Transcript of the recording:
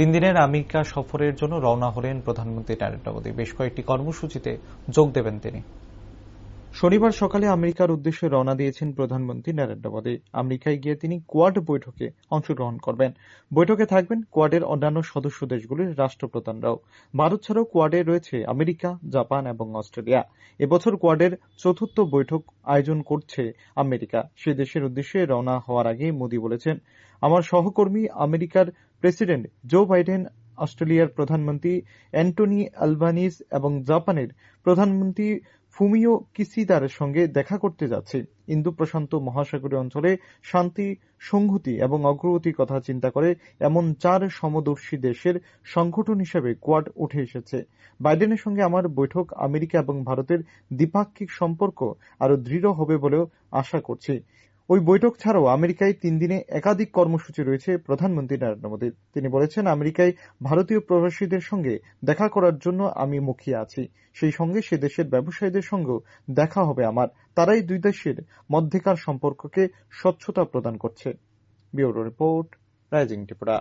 তিন দিনের আমেরিকা সফরের জন্য রওনা হলেন প্রধানমন্ত্রী নরেন্দ্র মোদী। বেশ কয়েকটি কর্মসূচিতে যোগ দেবেন তিনি। শনিবার সকালে আমেরিকার উদ্দেশ্যে রওনা দিয়েছেন প্রধানমন্ত্রী নরেন্দ্র মোদী। আমেরিকায় গিয়ে তিনি কোয়াড বৈঠকে অংশগ্রহণ করবেন। বৈঠকে থাকবেন কোয়াডের অন্যান্য সদস্য দেশগুলির রাষ্ট্রপ্রধানরাও। ভারত ছাড়াও কোয়াডে রয়েছে আমেরিকা, জাপান এবং অস্ট্রেলিয়া। এবছর কোয়াডের চতুর্থ বৈঠক আয়োজন করছে আমেরিকা। সে দেশের উদ্দেশ্যে রওনা হওয়ার আগে মোদী বলেছেন, আমার সহকর্মী আমেরিকার প্রেসিডেন্ট জো বাইডেন, অস্ট্রেলিয়ার প্রধানমন্ত্রী অ্যান্টনি অ্যালবানিজ এবং জাপানের প্রধানমন্ত্রী ফুমিও কিসিদার সঙ্গে দেখা করতে যাচ্ছে। ইন্দু প্রশান্ত মহাসাগরীয় অঞ্চলে শান্তি, সংহতি এবং অগ্রগতির কথা চিন্তা করে এমন চার সমদর্শী দেশের সংগঠন হিসেবে কোয়াড উঠে এসেছে। বাইডেনের সঙ্গে আমার বৈঠক আমেরিকা এবং ভারতের দ্বিপাক্ষিক সম্পর্ক আরও দৃঢ় হবে বলেও আশা করছি। ওই বৈঠক ছাড়াও আমেরিকায় তিন দিনে একাধিক কর্মসূচি রয়েছে প্রধানমন্ত্রী নরেন্দ্র মোদীর তিনি বলেছেন, আমেরিকায় ভারতীয় প্রবাসীদের সঙ্গে দেখা করার জন্য আমি মুখিয়ে আছি। সেই সঙ্গে সে দেশের ব্যবসায়ীদের সঙ্গেও দেখা হবে আমার। তারাই দুই দেশের মধ্যেকার সম্পর্ককে স্বচ্ছতা প্রদান করছে। Report, rising Tripura.